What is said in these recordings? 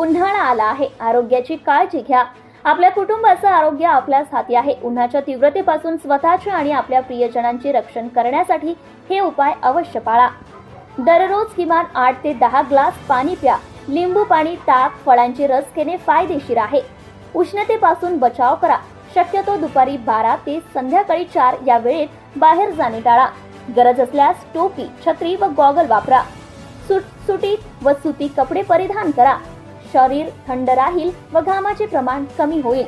उन्हाळा आला आहे. आरोग्याची काळजी घ्या. आपल्या कुटुंबाचं आरोग्य आपल्याच हाती आहे. उन्हाच्या तीव्रतेपासून स्वतःचे आणि आपल्या प्रियजनांचे रक्षण करण्यासाठी हे उपाय अवश्य पाळा. दररोज किमान आठ ते दहा ग्लास पाणी प्या. लिंबू पाणी ताक फळांचे रस घेणे फायदेशीर आहे. उष्णतेपासून बचाव करा. शक्यतो दुपारी बारा ते संध्याकाळी चार या वेळेत बाहेर जाणे टाळा. गरज असल्यास टोपी छत्री व गॉगल वापरा. सुट सुटीत व सुती कपडे परिधान करा. शरीर थंड राहील व घामाचे प्रमाण कमी होईल.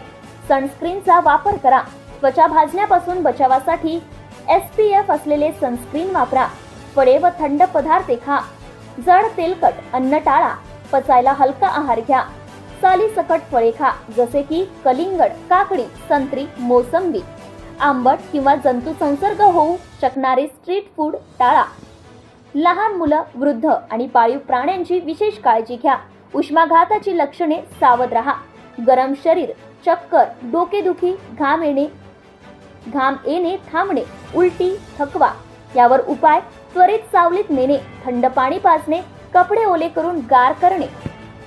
सनस्क्रीनचा वापर करा. त्वचा भाजण्यापासून बचावासाठी एस पी एफ असलेले सनस्क्रीन वापरा. फळे व थंड पदार्थ खा. जड तेलकट अन्न टाळा. पचायला हलका आहार घ्या. साली सकट फळे खा जसे की कलिंगड काकडी संत्री मोसंबी. आंबट किंवा जंतू संसर्ग होऊ शकणारे स्ट्रीट फूड टाळा. लहान मुलं वृद्ध आणि पाळीव प्राण्यांची विशेष काळजी घ्या. उष्माघाताची लक्षणे सावध रहा. गरम शरीर चक्कर डोकेदुखी घाम येणे घाम येणे थांबणे उलटी थकवा यावर उपाय त्वरित सावलीत नेणे थंड पाणी पाजणे कपडे ओले करून गार करणे.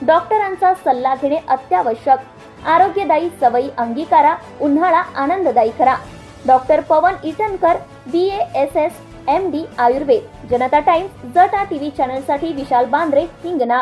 डॉक्टरांचा सल्ला घेणे अत्यावश्यक. आरोग्यदायी सवयी अंगीकारा उन्हाळा आनंददायी करा. Doctor Pawan Itankar B S S M D Ayurveda Janata Times जटा टीव्ही चॅनलसाठी Vishal Bandre Hingna.